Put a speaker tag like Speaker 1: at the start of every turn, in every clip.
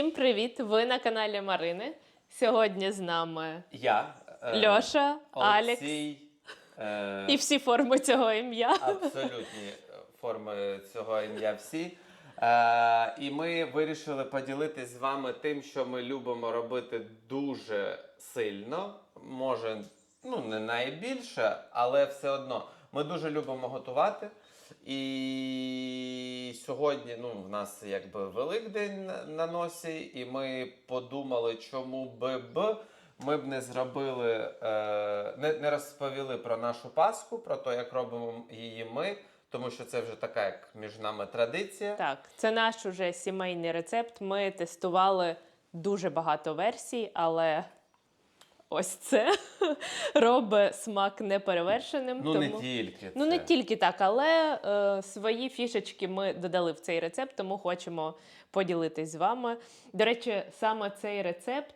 Speaker 1: Всім привіт! Ви на каналі Марини. Сьогодні з нами
Speaker 2: Я, е,
Speaker 1: Льоша, Алекс
Speaker 2: е,
Speaker 1: і всі форми цього ім'я.
Speaker 2: абсолютні форми цього ім'я всі. Е, і ми вирішили поділитись з вами тим, що ми любимо робити дуже сильно. Може, ну не найбільше, але все одно. Ми дуже любимо готувати. І сьогодні ну, в нас якби Великдень на- носі, і ми подумали, чому би б ми б не зробили, е, не, не розповіли про нашу Пасху, про те, як робимо її ми, тому що це вже така, як між нами традиція.
Speaker 1: Так, це наш уже сімейний рецепт. Ми тестували дуже багато версій, але ось це робить смак неперевершеним.
Speaker 2: Ну
Speaker 1: тому...
Speaker 2: не тільки.
Speaker 1: Ну, не тільки так, але е, свої фішечки ми додали в цей рецепт, тому хочемо поділитись з вами. До речі, саме цей рецепт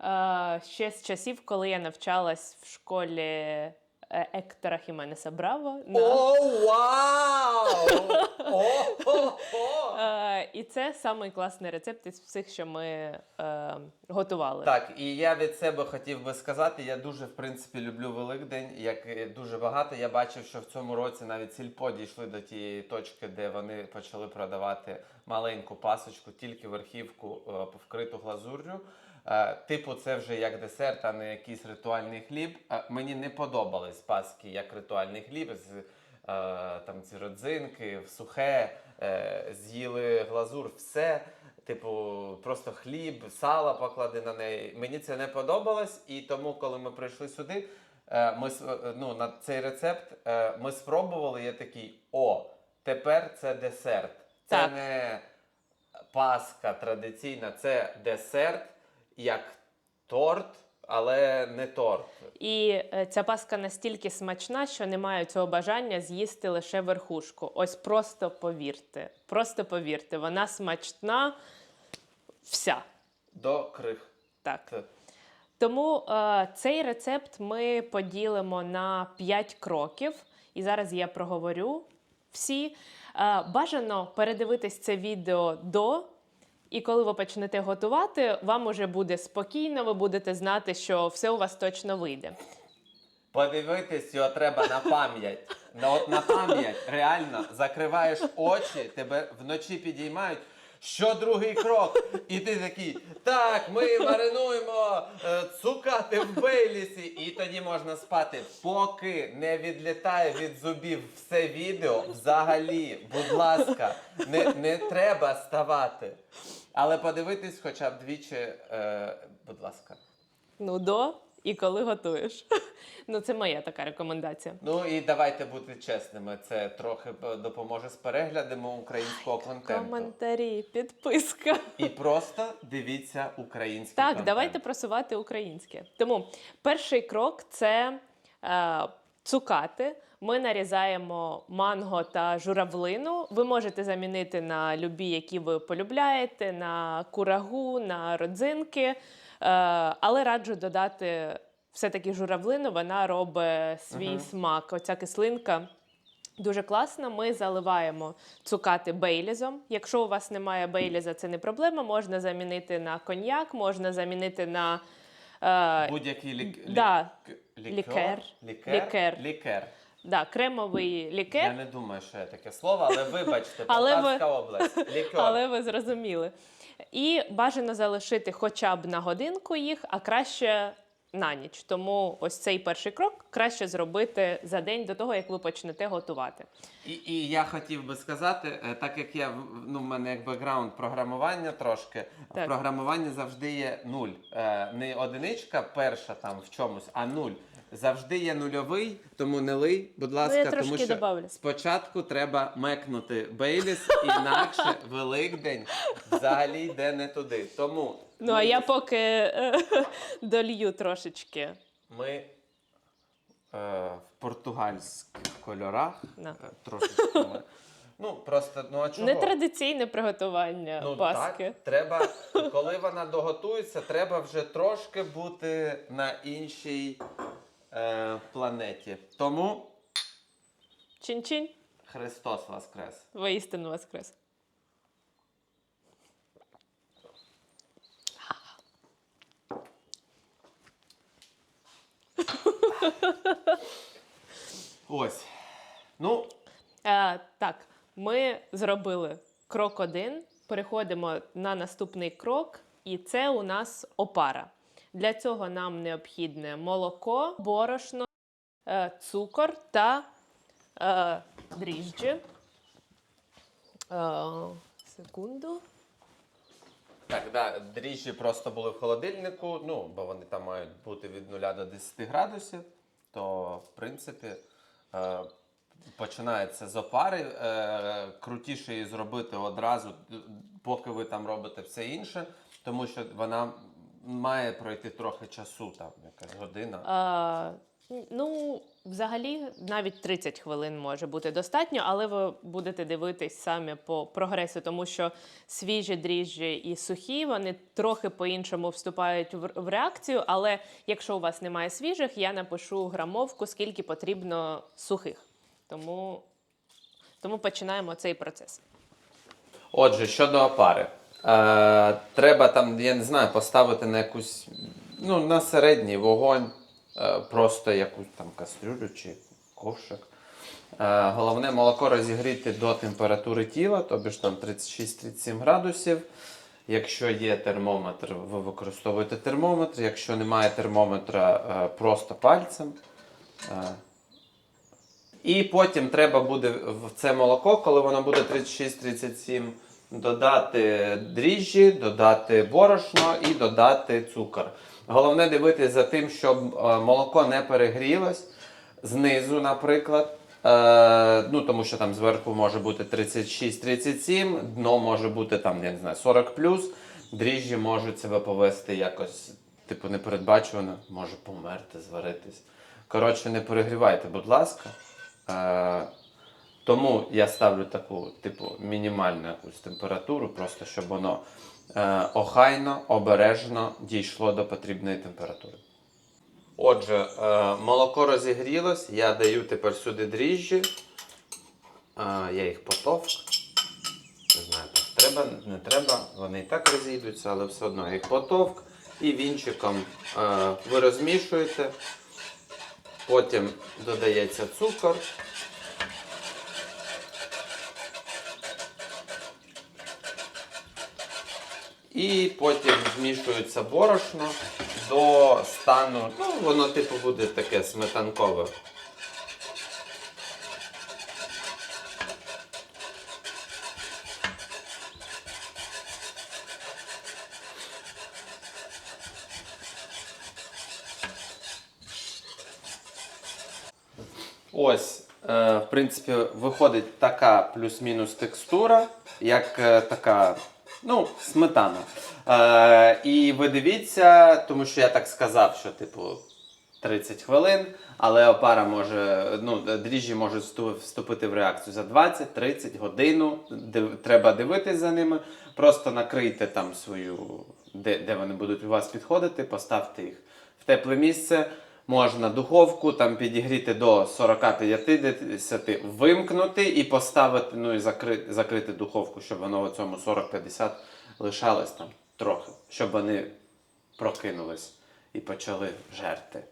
Speaker 1: е, ще з часів, коли я навчалась в школі Ектора Хіменеса Браво. на-
Speaker 2: О, вау!
Speaker 1: Е, і це самий класний рецепт із всіх, що ми е, готували.
Speaker 2: Так, і я від себе хотів би сказати, я дуже в принципі люблю Великдень, як дуже багато. Я бачив, що в цьому році навіть сільпо дійшли до тієї точки, де вони почали продавати маленьку пасочку, тільки верхівку е, вкриту глазур'ю. Е, Типу, це вже як десерт, а не якийсь ритуальний хліб. Е, Мені не подобались паски як ритуальний хліб з е, там ці родзинки, в сухе, з'їли глазур, все. Типу, просто хліб, сало поклади на неї. Мені це не подобалось, і тому, коли ми прийшли сюди, ми ну, на цей рецепт ми спробували. Я такий: о, тепер це десерт. Це
Speaker 1: Так.
Speaker 2: не паска традиційна, це десерт як торт, але не торт.
Speaker 1: І е, ця паска настільки смачна, що не маю цього бажання з'їсти лише верхушку. Ось просто повірте. Просто повірте, вона смачна вся.
Speaker 2: До крих.
Speaker 1: Так.
Speaker 2: Це-
Speaker 1: Тому е, цей рецепт ми поділимо на 5 кроків. І зараз я проговорю всі. Е, бажано передивитись це відео до. І коли ви почнете готувати, вам уже буде спокійно, ви будете знати, що все у вас точно вийде.
Speaker 2: Подивитись його треба на пам'ять. На, от на пам'ять, реально, закриваєш очі, тебе вночі підіймають. Що другий крок? І ти такий, так, ми маринуємо е, цукати в бейлісі, і тоді можна спати. Поки не відлітає від зубів все відео, взагалі, будь ласка, не, не треба ставати. Але подивитись хоча б двічі, е, будь ласка.
Speaker 1: Ну, до і коли готуєш. Ну, це моя така рекомендація.
Speaker 2: Ну і давайте бути чесними. Це трохи допоможе з переглядами українського контенту.
Speaker 1: Коментарі, підписка.
Speaker 2: І просто дивіться український
Speaker 1: Так,
Speaker 2: контент.
Speaker 1: давайте просувати українське. Тому перший крок це е, цукати. Ми нарізаємо манго та журавлину. Ви можете замінити на любі, які ви полюбляєте, на курагу, на родзинки. Е, але раджу додати все-таки журавлину, вона робить свій смак. Оця кислинка. Дуже класно. Ми заливаємо цукати бейлізом. Якщо у вас немає бейліза, це не проблема. Можна замінити на коньяк, можна замінити на е,
Speaker 2: Будь-який лік...
Speaker 1: Да. Лікер.
Speaker 2: Лікер.
Speaker 1: Лікер.
Speaker 2: Лікер.
Speaker 1: Да, кремовий
Speaker 2: Я не думаю, що є таке слово, але вибачте,
Speaker 1: Але ви-
Speaker 2: область. Лікер.
Speaker 1: але ви зрозуміли. І бажано залишити хоча б на годинку їх, а краще на ніч. Тому ось цей перший крок краще зробити за день до того, як ви почнете готувати.
Speaker 2: І, і я хотів би сказати, е, так як я ну, в мене як бекграунд програмування трошки,
Speaker 1: Так.
Speaker 2: в програмуванні завжди є нуль. Е, не одиничка перша там в чомусь, а нуль. Завжди є нульовий, тому не лий, будь ласка,
Speaker 1: Ну, я
Speaker 2: тому
Speaker 1: трошки
Speaker 2: що
Speaker 1: добавлю.
Speaker 2: спочатку треба мекнути Бейліс, інакше Великдень взагалі йде не туди. Тому
Speaker 1: Ну, а я поки е, долью трошечки.
Speaker 2: ми е, в португальських кольорах
Speaker 1: На.
Speaker 2: е, трошечки ми. Ну, просто, ну а чого?
Speaker 1: Нетрадиційне приготування
Speaker 2: Ну,
Speaker 1: паски.
Speaker 2: Так, треба, коли вона доготується, треба вже трошки бути на іншій е, планеті. Тому
Speaker 1: Чин-чин.
Speaker 2: Христос Воскрес.
Speaker 1: Воістину воскрес.
Speaker 2: Ось. Ну,
Speaker 1: Е, так, ми зробили крок один, переходимо на наступний крок, і це у нас опара. Для цього нам необхідне молоко, борошно, е, цукор та е, дріжджі. Е, секунду.
Speaker 2: Так, да, дріжджі просто були в холодильнику, ну, бо вони там мають бути від 0 до 10 градусів, то в принципі е, починається з опари. Е, крутіше її зробити одразу, поки ви там робите все інше, тому що вона має пройти трохи часу, там якась година.
Speaker 1: Е, ну, взагалі, навіть 30 хвилин може бути достатньо, але ви будете дивитись самі по прогресу, тому що свіжі дріжджі і сухі вони трохи по-іншому вступають в, в реакцію. Але якщо у вас немає свіжих, я напишу грамовку, скільки потрібно сухих. Тому, тому починаємо цей процес.
Speaker 2: Отже, щодо опари. Е, треба там, я не знаю, поставити на якусь, ну, на середній вогонь, е, просто якусь там кастрюлю чи ковшик. Е, головне молоко розігріти до температури тіла, тобі ж там 36-37 градусів. Якщо є термометр, ви використовуєте термометр. Якщо немає термометра, е, просто пальцем. Е, і потім треба буде в це молоко, коли воно буде 36-37, додати дріжджі, додати борошно і додати цукор. Головне дивитися за тим, щоб е, молоко не перегрілось знизу, наприклад. Е, ну, тому що там зверху може бути 36-37, дно може бути там, я не знаю, 40 Дріжджі можуть себе повести якось, типу, непередбачувано, може померти, зваритись. Коротше, не перегрівайте, будь ласка. Е, тому я ставлю таку, типу, мінімальну якусь температуру, просто щоб воно е, охайно, обережно дійшло до потрібної температури. Отже, е, молоко розігрілось, я даю тепер сюди дріжджі. Е, я їх потовк. Не знаю, так треба, не треба, вони і так розійдуться, але все одно їх потовк. І вінчиком е, ви розмішуєте. Потім додається цукор. І потім змішується борошно до стану, ну, воно типу буде таке сметанкове. Ось, е, в принципі, виходить така плюс-мінус текстура, як е, така, ну, сметана. Е, і ви дивіться, тому що я так сказав, що, типу, 30 хвилин, але опара може, ну, дріжджі можуть вступити в реакцію за 20-30 годину. Див- треба дивитись за ними. Просто накрийте там свою, де, де вони будуть у вас підходити, поставте їх в тепле місце. Можна духовку там підігріти до 40-50, вимкнути і поставити, ну і закрити, закрити духовку, щоб воно в цьому 40-50 лишалось там трохи, щоб вони прокинулись і почали жерти.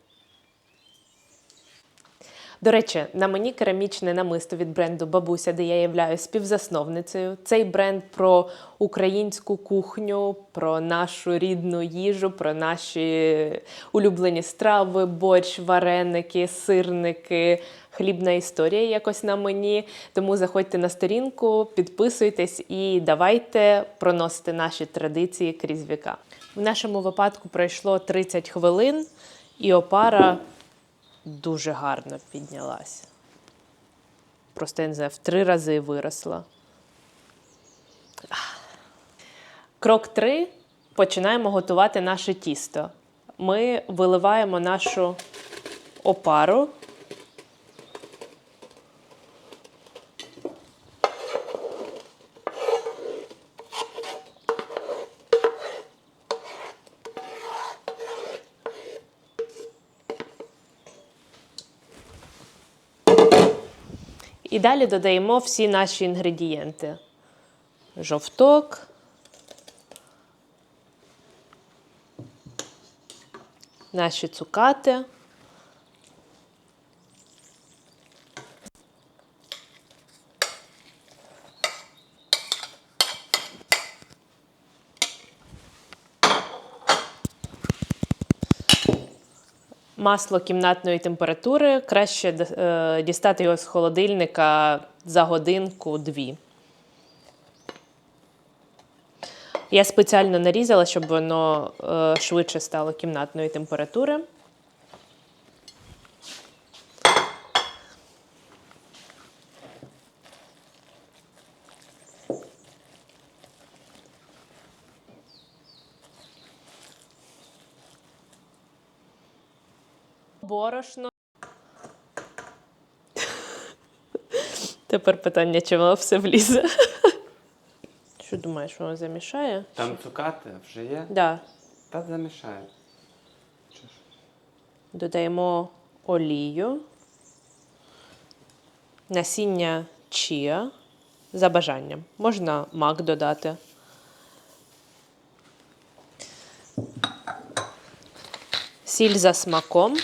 Speaker 1: До речі, на мені керамічне намисто від бренду Бабуся, де я являюсь співзасновницею. Цей бренд про українську кухню, про нашу рідну їжу, про наші улюблені страви, борщ, вареники, сирники. Хлібна історія якось на мені. Тому заходьте на сторінку, підписуйтесь і давайте проносити наші традиції крізь віка. В нашому випадку пройшло 30 хвилин, і опара дуже гарно піднялася. Просто я не знаю, в три рази виросла. Крок три. Починаємо готувати наше тісто. Ми виливаємо нашу опару. І далі додаємо всі наші інгредієнти: жовток, наші цукати, Масло кімнатної температури. Краще е, дістати його з холодильника за годинку-дві. Я спеціально нарізала, щоб воно е, швидше стало кімнатної температури. Борошно. Тепер питання, чи воно все влізе. Що думаєш, воно замішає?
Speaker 2: Там цукати вже є?
Speaker 1: Да.
Speaker 2: Та замішає.
Speaker 1: Додаємо олію, насіння чія за бажанням. Можна мак додати. Сіль за смаком.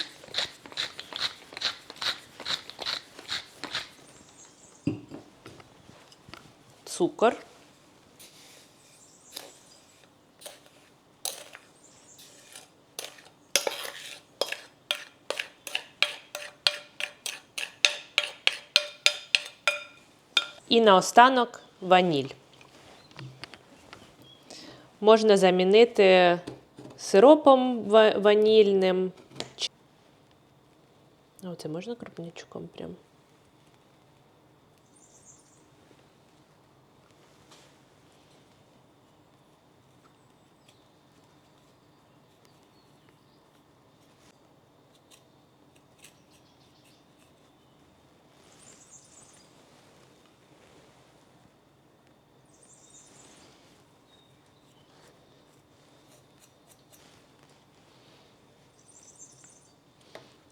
Speaker 1: Цукор. І наостанок ваніль. Можна замінити сиропом ванільним. Чи- О, це можна крупнячком прям.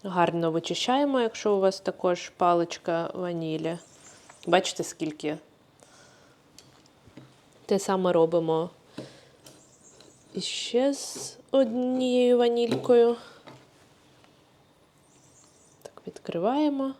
Speaker 1: Гарно вичищаємо, якщо у вас також паличка ванілі. Бачите, скільки? Те саме робимо ще з однією ванількою. Так, відкриваємо.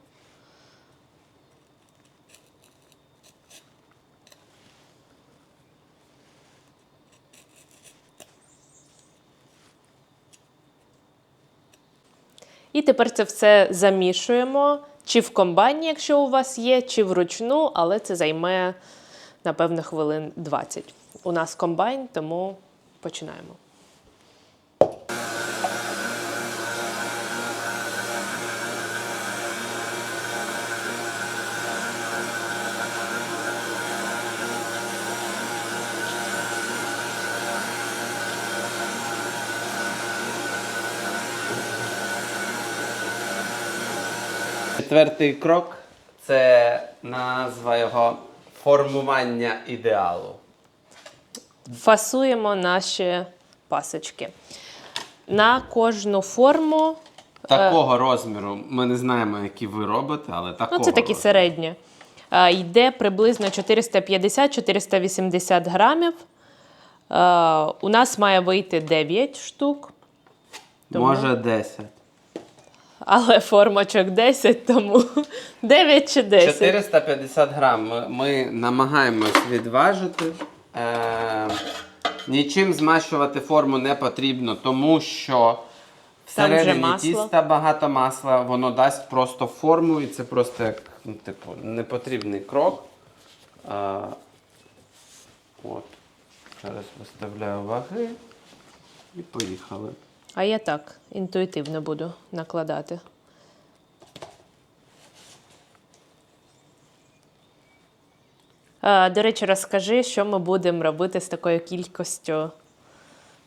Speaker 1: І тепер це все замішуємо чи в комбайні, якщо у вас є, чи вручну, але це займе, напевно, хвилин 20. У нас комбайн, тому починаємо.
Speaker 2: Четвертий крок це назва його формування ідеалу.
Speaker 1: Фасуємо наші пасочки. На кожну форму,
Speaker 2: Такого розміру ми не знаємо, які ви робите, але такого.
Speaker 1: ну це такі
Speaker 2: розміру.
Speaker 1: середні, е, йде приблизно 450-480 грамів. Е, У нас має вийти 9 штук. Тому-
Speaker 2: Може 10.
Speaker 1: Але формочок 10, тому 9 чи 10.
Speaker 2: 450 грам ми, ми намагаємось відважити. Е, нічим змащувати форму не потрібно, тому що всередині тіста багато масла, воно дасть просто форму, і це просто як ну, типу, непотрібний крок. Е, от. Зараз виставляю ваги і поїхали.
Speaker 1: А я так інтуїтивно буду накладати. До речі, розкажи, що ми будемо робити з такою кількістю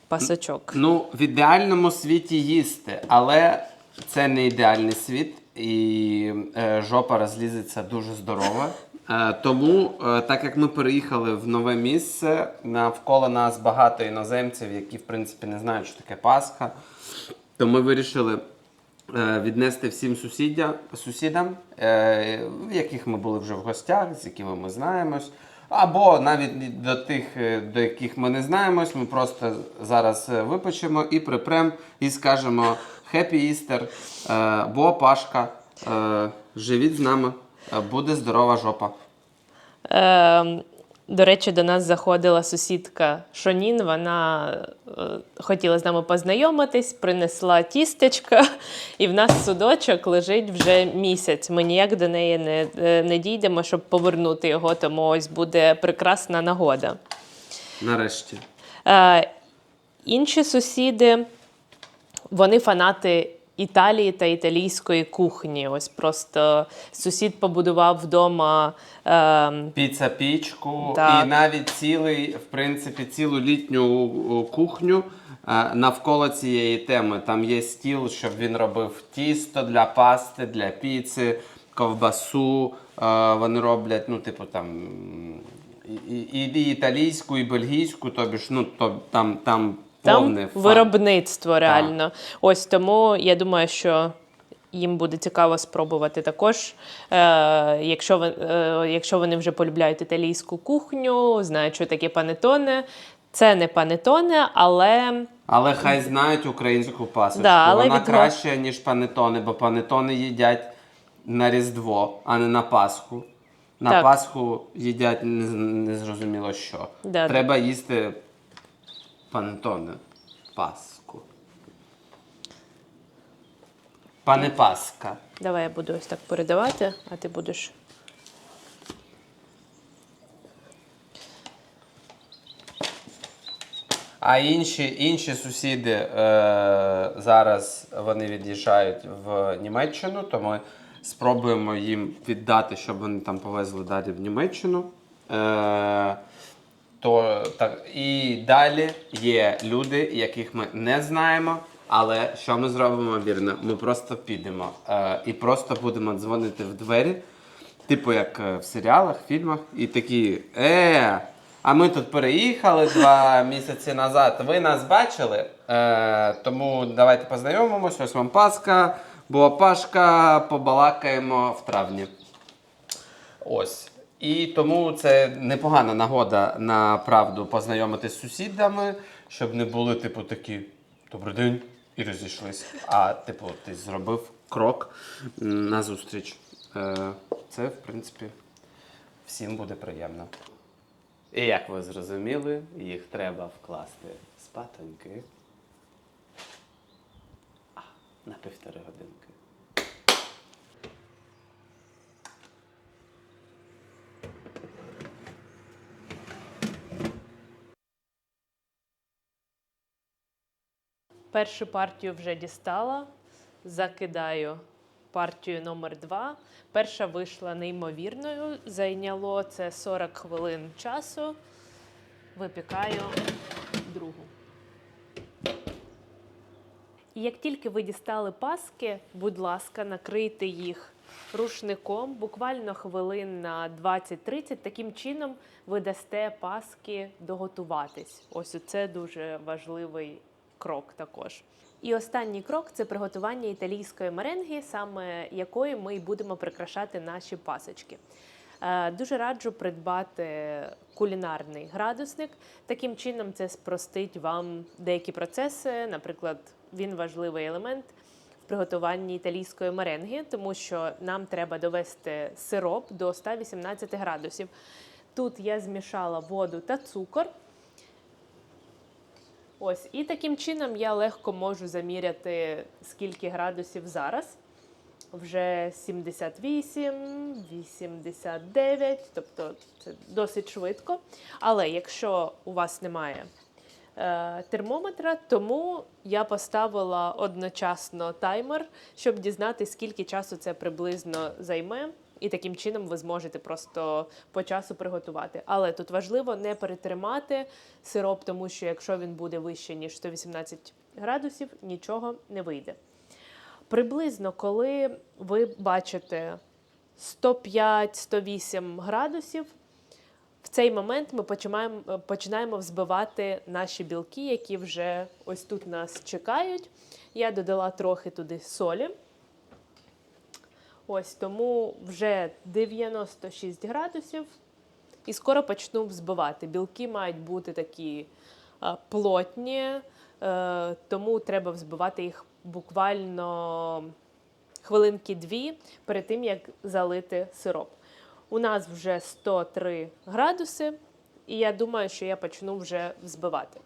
Speaker 1: пасочок.
Speaker 2: Ну, в ідеальному світі їсти, але це не ідеальний світ, і е, жопа розлізеться дуже здорово. Е, тому, е, так як ми переїхали в нове місце, навколо нас багато іноземців, які в принципі не знають, що таке Пасха, то ми вирішили е, віднести всім сусідя, сусідам, в яких ми були вже в гостях, з якими ми знаємось. Або навіть до тих, до яких ми не знаємось, ми просто зараз випечемо і припрем і скажемо Happy Easter, бо Пашка, живіть з нами, буде здорова жопа.
Speaker 1: Е, до речі, до нас заходила сусідка Шонін. Вона хотіла з нами познайомитись, принесла тістечка, і в нас судочок лежить вже місяць. Ми ніяк до неї не, е, не дійдемо, щоб повернути його, тому ось буде прекрасна нагода.
Speaker 2: Нарешті.
Speaker 1: Е, інші сусіди, вони фанати Італії та італійської кухні. Ось просто сусід побудував вдома. Е,
Speaker 2: Піца пічку
Speaker 1: Так.
Speaker 2: і навіть цілий, в принципі, цілу літню кухню е, навколо цієї теми. Там є стіл, щоб він робив тісто для пасти, для піци, ковбасу. Е, Вони роблять, ну, типу, там. І, і, і італійську, і бельгійську, тобі ж, ну, то, там, там
Speaker 1: там
Speaker 2: повне фан.
Speaker 1: виробництво реально. Ось тому я думаю, що. Їм буде цікаво спробувати також, е, якщо, ви, е, якщо вони вже полюбляють італійську кухню, знають, що таке панетоне. Це не панетоне, але
Speaker 2: Але хай знають українську пасочку.
Speaker 1: Да, але
Speaker 2: Вона
Speaker 1: від-
Speaker 2: краще, ніж панетони, бо панетони їдять на Різдво, а не на Пасху. На
Speaker 1: Так.
Speaker 2: Пасху їдять не, не що.
Speaker 1: Да.
Speaker 2: Треба їсти панетони. Паску. Пане Паска.
Speaker 1: давай я буду ось так передавати, а ти будеш.
Speaker 2: А інші, інші сусіди е, зараз вони від'їжджають в Німеччину, то ми спробуємо їм віддати, щоб вони там повезли далі в Німеччину. Е, то, так, і далі є люди, яких ми не знаємо. Але що ми зробимо вірно? Ми просто підемо е, і просто будемо дзвонити в двері, типу як е, в серіалах, фільмах, і такі е. А ми тут переїхали два місяці назад. Ви нас бачили? Е, тому давайте познайомимось. Ось вам Пасха, була Пашка, побалакаємо в травні. Ось. І тому це непогана нагода на правду познайомитись з сусідами, щоб не були, типу, такі добрий день і розійшлись. А, типу, ти зробив крок м, назустріч. Е, Це, в принципі, всім буде приємно. І як ви зрозуміли, їх треба вкласти спатоньки а, на півтори годинки.
Speaker 1: Першу партію вже дістала, закидаю партію номер два. Перша вийшла неймовірною, зайняло це 40 хвилин часу. Випікаю другу. І як тільки ви дістали паски, будь ласка, накрийте їх рушником буквально хвилин на 20-30. Таким чином ви дасте паски доготуватись. Ось це дуже важливий крок також. І останній крок це приготування італійської меренги, саме якою ми будемо прикрашати наші пасочки. Е, Дуже раджу придбати кулінарний градусник. Таким чином, це спростить вам деякі процеси. Наприклад, він важливий елемент в приготуванні італійської меренги, тому що нам треба довести сироп до 118 градусів. Тут я змішала воду та цукор. Ось, і таким чином я легко можу заміряти, скільки градусів зараз. Вже 78, 89, тобто це досить швидко. Але якщо у вас немає е, термометра, тому я поставила одночасно таймер, щоб дізнатися, скільки часу це приблизно займе. І таким чином ви зможете просто по часу приготувати. Але тут важливо не перетримати сироп, тому що якщо він буде вище, ніж 118 градусів, нічого не вийде. Приблизно, коли ви бачите 105-108 градусів, в цей момент ми починаємо, починаємо взбивати наші білки, які вже ось тут нас чекають. Я додала трохи туди солі. Ось тому вже 96 градусів. І скоро почну взбивати. Білки мають бути такі плотні, е, тому треба взбивати їх буквально хвилинки дві перед тим, як залити сироп. У нас вже 103 градуси, і я думаю, що я почну вже взбивати.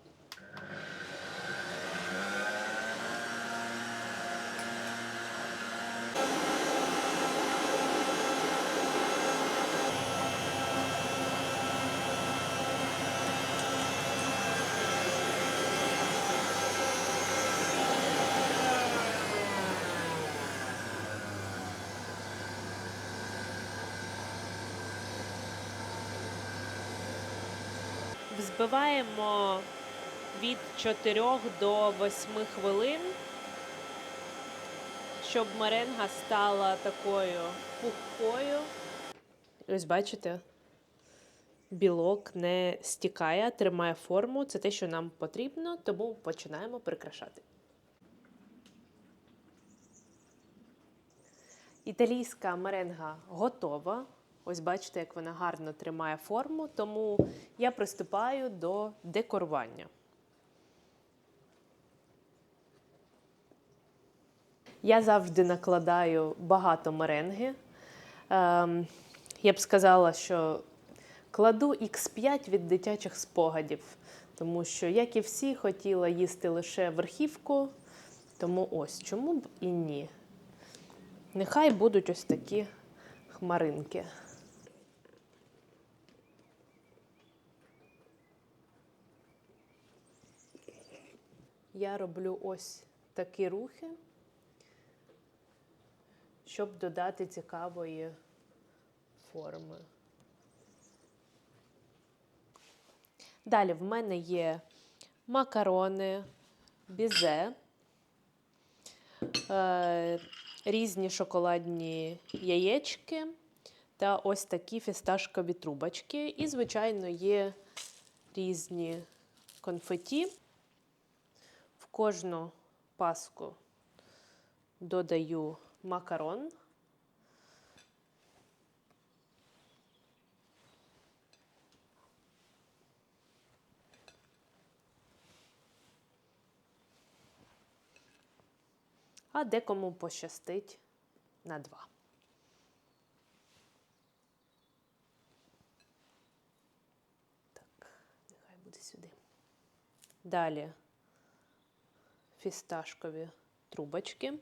Speaker 1: Взбиваємо від 4 до 8 хвилин, щоб меренга стала такою пухкою. Ось бачите, білок не стікає, тримає форму. Це те, що нам потрібно, тому починаємо прикрашати. Італійська меренга готова. Ось бачите, як вона гарно тримає форму, тому я приступаю до декорування. Я завжди накладаю багато меренги. Ем, я б сказала, що кладу X5 від дитячих спогадів, тому що, як і всі, хотіла їсти лише верхівку, тому ось чому б і ні. Нехай будуть ось такі хмаринки. Я роблю ось такі рухи, щоб додати цікавої форми. Далі в мене є макарони, бізе, е, різні шоколадні яєчки та ось такі фісташкові трубочки. І, звичайно, є різні конфеті. Кожну паску додаю макарон. А декому пощастить на два. Так, нехай буде сюди. Далі фісташкові трубочки.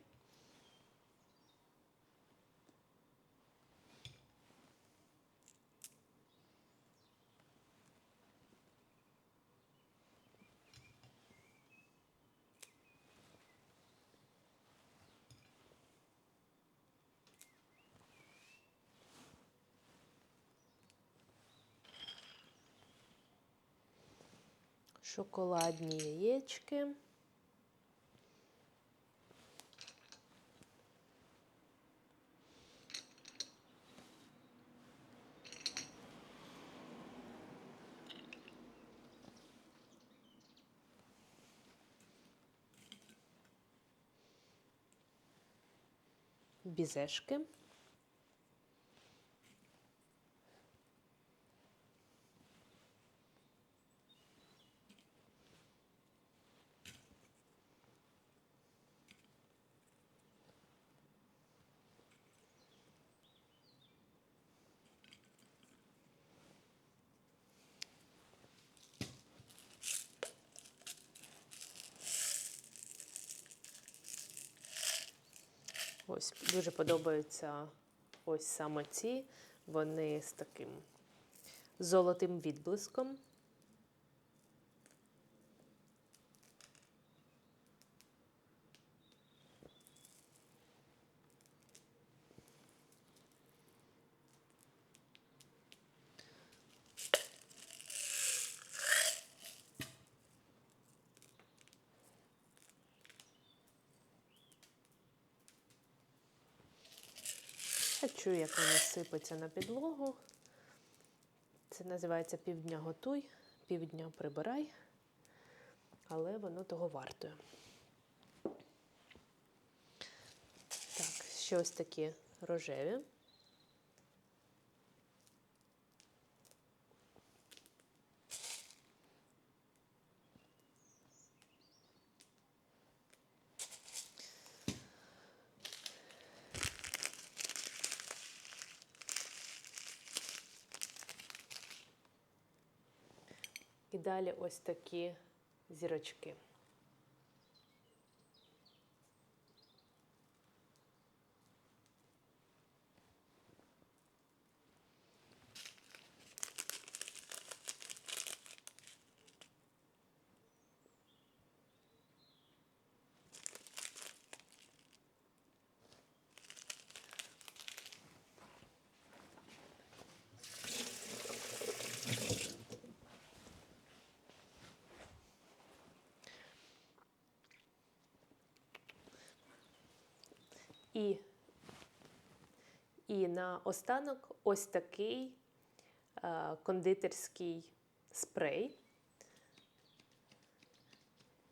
Speaker 1: Шоколадні яєчки. Бізешки. Ось дуже подобаються ось саме ці. Вони з таким золотим відблиском. Я чую, як вони сипаться на підлогу. Це називається півдня готуй, півдня прибирай, але воно того вартує. Так, ще ось такі рожеві. Далі ось такі зірочки. І, і на останок ось такий е, кондитерський спрей.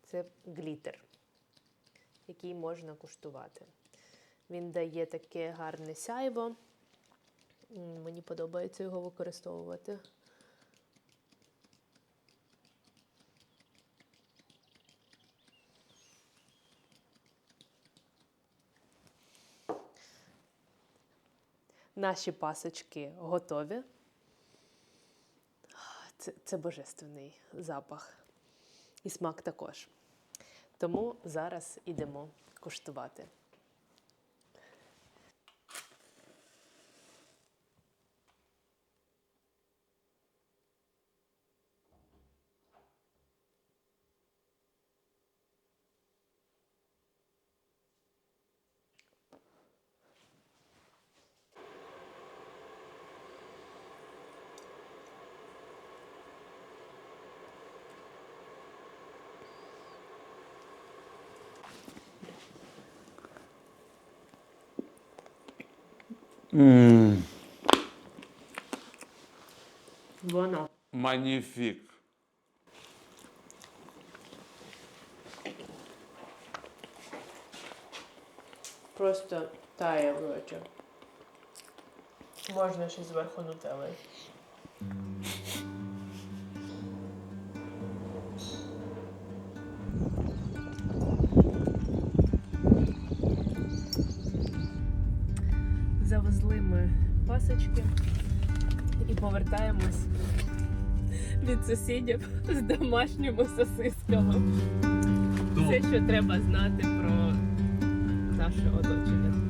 Speaker 1: Це глітер, який можна куштувати. Він дає таке гарне сяйво. Мені подобається його використовувати. Наші пасочки готові. Це, це божественний запах. І смак також. Тому зараз ідемо куштувати. Воно.
Speaker 3: Маніфік.
Speaker 1: Просто тає в роті. Можна ще зверху нутелли. Повертаємось від сусідів з домашніми сосисками. Все, що треба знати про наше оточення.